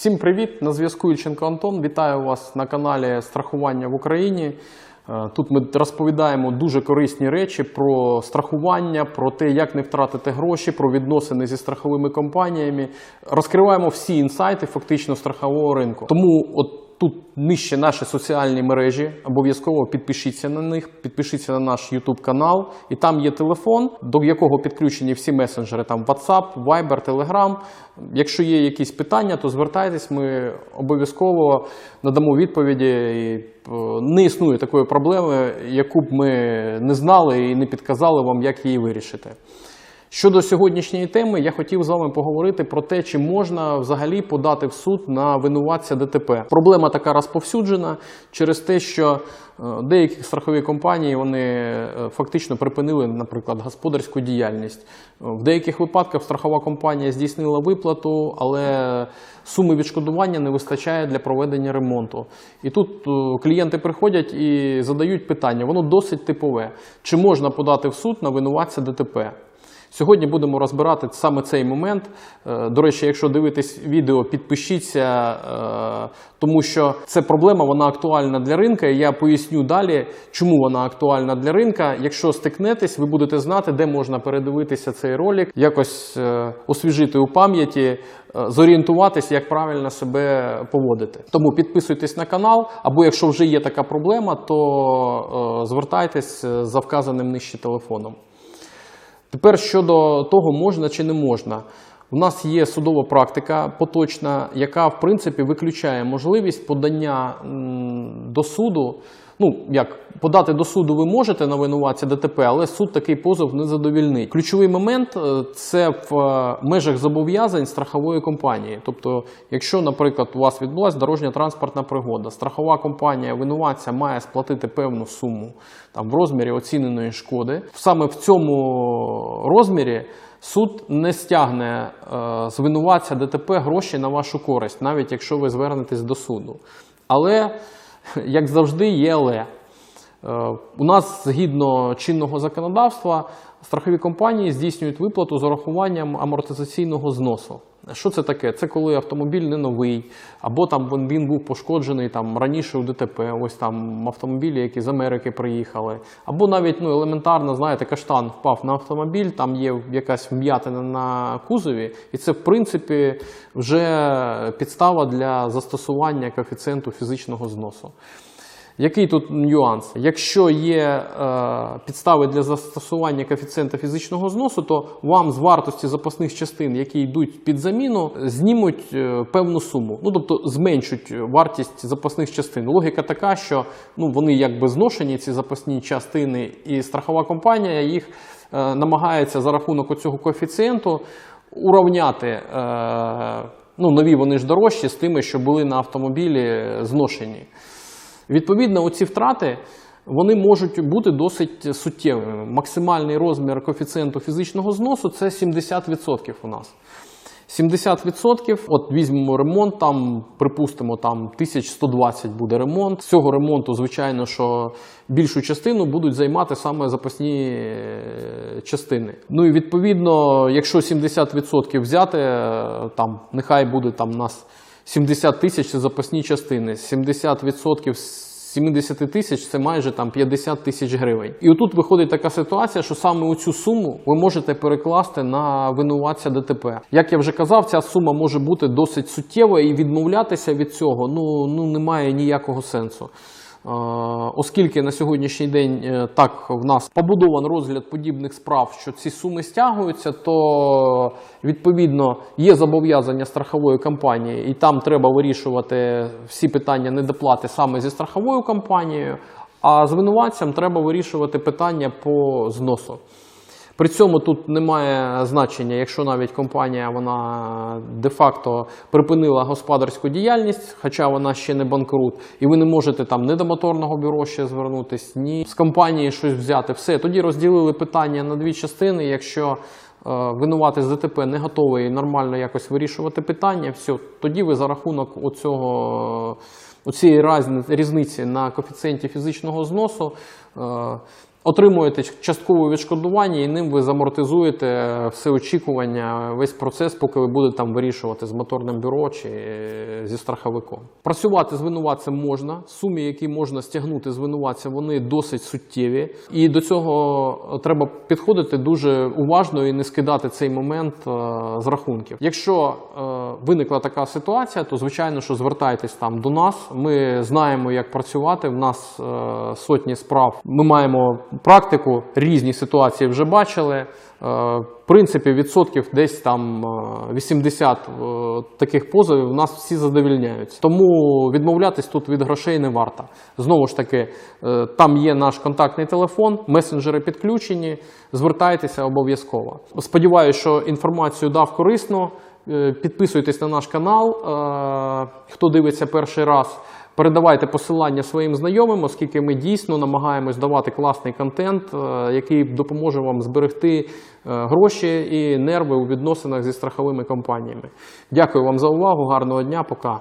Всім привіт! На зв'язку Ільченко Антон. Вітаю вас на каналі Страхування в Україні. Е, Тут ми розповідаємо дуже корисні речі про страхування, про те, як не втратити гроші, про відносини зі страховими компаніями. Розкриваємо всі інсайти фактично страхового ринку. Тому от тут нижче наші соціальні мережі. Обов'язково підпишіться на них, підпишіться на наш YouTube канал. І там є телефон, до якого підключені всі месенджери, там WhatsApp, Viber, Telegram. Якщо є якісь питання, то звертайтесь, ми обов'язково надамо відповіді. І е, не існує такої проблеми, яку б ми не знали і не підказали вам, як її вирішити. Щодо сьогоднішньої теми, я хотів з вами поговорити про те, чи можна взагалі подати в суд на винуватця ДТП. Проблема така розповсюджена через те, що е, деякі страхові компанії вони е, фактично припинили, наприклад, господарську діяльність. В деяких випадках страхова компанія здійснила виплату, але суми відшкодування не вистачає для проведення ремонту. І тут е, клієнти приходять і задають питання, воно досить типове: чи можна подати в суд на винуватця ДТП? Сьогодні будемо розбирати саме цей момент. Е, До речі, якщо дивитесь відео, підпишіться, е, тому що це проблема, вона актуальна для ринка. І я поясню далі, чому вона актуальна для ринка. Якщо стикнетесь, ви будете знати, де можна передивитися цей ролик, якось е, освіжити у пам'яті, зорієнтуватись, як правильно себе поводити. Тому підписуйтесь на канал, або якщо вже є така проблема, то звертайтесь за вказаним нижче телефоном. Тепер щодо того, можна чи не можна. У нас є судова практика поточна, яка в принципі виключає можливість подання до суду. Ну, як подати до суду ви можете на винуватця ДТП, але суд такий позов не задовільнить. Ключовий момент е, це в е, межах зобов'язань страхової компанії. Тобто, якщо, наприклад, у вас відбулася дорожня транспортна пригода, страхова компанія винуватця має сплатити певну суму там в розмірі оціненої шкоди. Саме в цьому розмірі суд не стягне е, з ДТП гроші на вашу користь, навіть якщо ви звернетесь до суду. Але, як завжди, є але. Е, У нас згідно чинного законодавства страхові компанії здійснюють виплату з урахуванням амортизаційного зносу. Що це таке? Це коли автомобіль не новий, або там він- був пошкоджений там раніше у ДТП, ось там автомобілі, які з Америки приїхали, або навіть ну елементарно, знаєте, каштан впав на автомобіль, там є якась вм'ятина на кузові, і це в принципі вже підстава для застосування коефіцієнту фізичного зносу. Який тут нюанс? Якщо є е, підстави для застосування коефіцієнта фізичного зносу, то вам з вартості запасних частин, які йдуть під заміну, знімуть е, певну суму. Ну тобто зменшуть вартість запасних частин. Логіка така, що ну вони якби зношені, ці запасні частини, і страхова компанія їх е, намагається за рахунок цього коефіцієнту уравняти. Е, ну, нові вони ж дорожчі з тими, що були на автомобілі зношені. Відповідно, оці втрати вони можуть бути досить суттєвими. Максимальний розмір коефіцієнту фізичного зносу це 70% у нас. 70%, от візьмемо ремонт, там, припустимо, там 1120 буде ремонт. З цього ремонту, звичайно, що більшу частину будуть займати саме запасні е, частини. Ну і відповідно, якщо 70% взяти, е, там нехай буде там у нас 70 тисяч це запасні частини, 70% з 70 тисяч це майже там 50 тисяч гривень. І отут виходить така ситуація, що саме оцю суму ви можете перекласти на винуватця ДТП. Як я вже казав, ця сума може бути досить суттєва і відмовлятися від цього ну, ну немає ніякого сенсу. Е, Оскільки на сьогоднішній день е, так в нас побудован розгляд подібних справ, що ці суми стягуються, то відповідно є зобов'язання страхової компанії, і там треба вирішувати всі питання недоплати саме зі страховою компанією. А звинуватцям треба вирішувати питання по зносу. При цьому тут немає значення, якщо навіть компанія вона де-факто припинила господарську діяльність, хоча вона ще не банкрут, і ви не можете там ні до моторного бюро ще звернутись, ні з компанії щось взяти. Все тоді розділили питання на дві частини. Якщо е, винуватий з ДТП не готовий нормально якось вирішувати питання, все, тоді ви за рахунок оцього, оцієї різниці на коефіцієнті фізичного зносу. Е, отримуєте часткове відшкодування, і ним ви замортизуєте все очікування, весь процес, поки ви будете там вирішувати з моторним бюро чи е, зі страховиком. Працювати з можна. Суми, які можна стягнути з вони досить суттєві. І до цього треба підходити дуже уважно і не скидати цей момент е, з рахунків. Якщо е, виникла така ситуація, то звичайно, що звертайтесь там до нас. Ми знаємо, як працювати. В нас е, сотні справ. Ми маємо практику, різні ситуації вже бачили. Е, В принципі, відсотків десь там е, 80 е, таких позовів у нас всі задовільняються. Тому відмовлятись тут від грошей не варто. Знову ж таки, е, там є наш контактний телефон, месенджери підключені. Звертайтеся обов'язково. Сподіваюся, що інформацію дав корисно. Е, Підписуйтесь на наш канал, е, хто дивиться перший раз. Передавайте посилання своїм знайомим, оскільки ми дійсно намагаємось давати класний контент, е, який допоможе вам зберегти е, гроші і нерви у відносинах зі страховими компаніями. Дякую вам за увагу, гарного дня, пока.